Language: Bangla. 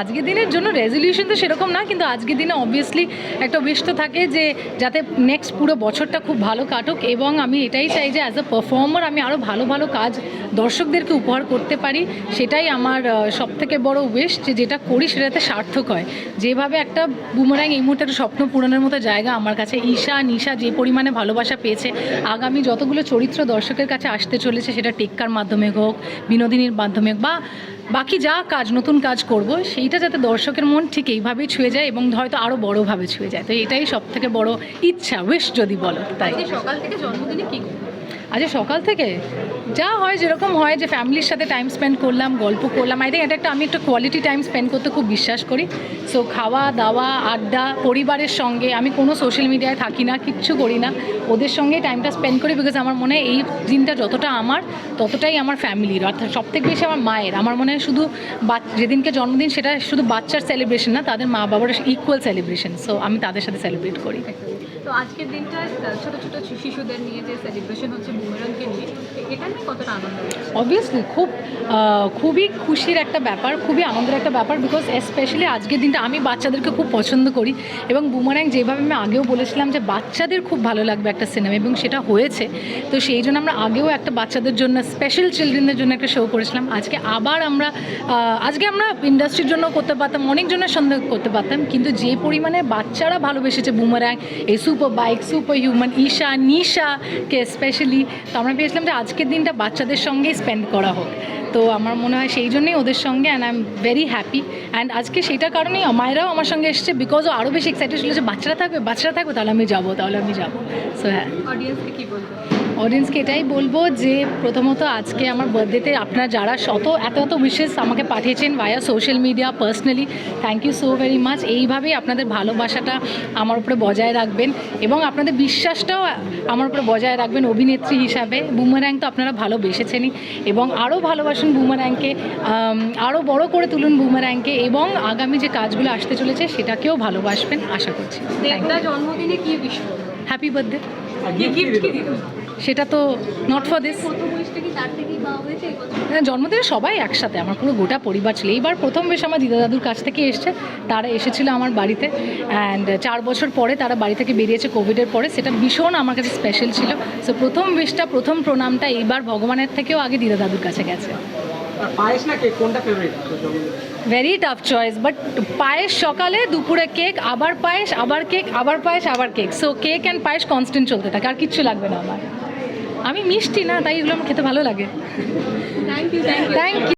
আজকের দিনের জন্য রেজলিউশন তো সেরকম না, কিন্তু আজকের দিনে অবভিয়াসলি একটা উইশ তো থাকে যে যাতে নেক্সট পুরো বছরটা খুব ভালো কাটুক এবং আমি এটাই চাই যে অ্যাজ আ পারফর্মার আমি আরও ভালো ভালো কাজ দর্শকদেরকে উপহার করতে পারি। সেটাই আমার সব থেকে বড় উইশ যে যেটা করি সেটাতে সার্থক হয়। যেভাবে একটা বুমারাং এই মুহূর্তে একটা স্বপ্ন পূরণের মতো জায়গা আমার কাছে ঈশা, নিশা যে পরিমাণে ভালোবাসা পেয়েছে, আগামী যতগুলো চরিত্র দর্শকের কাছে আসতে চলেছে সেটা টেক্কার মাধ্যমে হোক, বিনোদিনীর মাধ্যমে হোক বা বাকি যা কাজ নতুন কাজ করব সেইটা যাতে দর্শকের মন ঠিক এইভাবেই ছুঁয়ে যায় এবং হয়তো আরও বড়োভাবে ছুঁয়ে যায়। তো এটাই সব থেকে বড় ইচ্ছা উইশ যদি বলো তাই। সকাল থেকে জন্মদিনে কি আজ সকাল থেকে? যা হয়, যেরকম হয় যে ফ্যামিলির সাথে টাইম স্পেন্ড করলাম, গল্প করলাম আই থিঙ্ক এটা একটা, আমি একটা কোয়ালিটি টাইম স্পেন্ড করতে খুব বিশ্বাস করি। সো খাওয়া, দাওয়া, আড্ডা, পরিবারের সঙ্গে, আমি কোনো সোশ্যাল মিডিয়ায় থাকি না, কিচ্ছু করি না। ওদের সঙ্গে টাইমটা স্পেন্ড করি বিকজ আমার মনে হয় এই দিনটা যতটা আমার, ততটাই আমার ফ্যামিলির অর্থাৎ সবথেকে বেশি আমার মায়ের। আমার মনে হয় শুধু যেদিনকে জন্মদিন সেটা শুধু বাচ্চার সেলিব্রেশন না, তাদের মা বাবার ইকুয়াল সেলিব্রেশন সো আমি তাদের সাথে সেলিব্রেট করি। তো আজকের দিনটা ছোট ছোট শিশুদের নিয়ে যে সেলিব্রেশন হচ্ছে বুমেরাংকে নিয়ে, এটা নিয়ে কতটা আনন্দ অবভিয়াসলি খুব খুবই খুশির একটা ব্যাপার, খুবই আনন্দের একটা ব্যাপার বিকজ স্পেশালি আজকের দিনটা আমি বাচ্চাদেরকে খুব পছন্দ করি এবং বুমারাং যেভাবে আমি আগেও বলেছিলাম যে বাচ্চাদের খুব ভালো লাগবে একটা সিনেমা এবং সেটা হয়েছে। তো সেই জন্য আমরা আগেও একটা বাচ্চাদের জন্য স্পেশাল চিলড্রেনদের জন্য একটা শো করেছিলাম। আজকে আবার আমরা আজকে আমরা ইন্ডাস্ট্রির জন্য করতে পারতাম, অনেকজনের সন্দেহ করতে পারতাম, কিন্তু যে পরিমাণে বাচ্চারা ভালোবেসেছে বুমারাং এই super bike super human Isha নিশাকে specially তো আমরা পেয়েছিলাম যে আজকের দিনটা বাচ্চাদের সঙ্গেই স্পেন্ড করা হোক। তো আমার মনে হয় সেই জন্যই ওদের সঙ্গে and I am very happy and আজকে সেটার কারণেই মায়েরাও আমার সঙ্গে এসেছে বিকজ ও আরও বেশি এক্সাইটেড ছিল যে বাচ্চারা থাকবে বাচ্চারা থাকবে তাহলে আমি যাব তাহলে আমি যাব। সো হ্যাঁ। অডিয়েন্সকে কি বলবে? অডিয়েন্সকে এটাই বলব যে প্রথমত আজকে আমার বার্থডেতে আপনারা যারা শত এত এত উইশেস আমাকে পাঠিয়েছেন via social media personally thank you so very much এইভাবেই আপনাদের ভালোবাসাটা আমার উপরে বজায় রাখবেন। এবং আপনাদের বিশ্বাসটাও আমার উপরে বজায় রাখবেন অভিনেত্রী হিসাবে। বুমারাং তো আপনারা ভালোবেসেছেনই। এবং আরও ভালোবাসুন বুমারাংকে আরও বড় করে তুলুন বুমারাংকে এবং আগামী যে কাজগুলো আসতে চলেছে সেটাকেও ভালোবাসবেন আশা করছি। জন্মদিনে কি বিষয় হ্যাপি বার্থডে কি গিফট কি দিল সেটা তো নট ফর দিস হ্যাঁ, জন্মদিনে সবাই একসাথে আমার পুরো গোটা পরিবার ছিল। এইবার প্রথম বেশ আমার দিদা দাদুর কাছ থেকে এসছে তারা এসেছিল আমার বাড়িতে। অ্যান্ড চার বছর পরে তারা বাড়ি থেকে বেরিয়েছে কোভিডের পরে। সেটা ভীষণ আমার কাছে স্পেশাল ছিল। সো প্রথম বেশটা প্রথম প্রণামটা এইবার ভগবানের থেকেও আগে দিদা দাদুর কাছে গেছে। ভেরি টাফ চয়েস বাট পায়েস সকালে দুপুরে কেক আবার পায়েস আবার কেক আবার পায়েস আবার cake so cake and payesh constant চলতে থাকে আর কিচ্ছু লাগবে না আমার। আমি মিষ্টি না তাই এগুলো আমার খেতে ভালো লাগে। Thank you thank you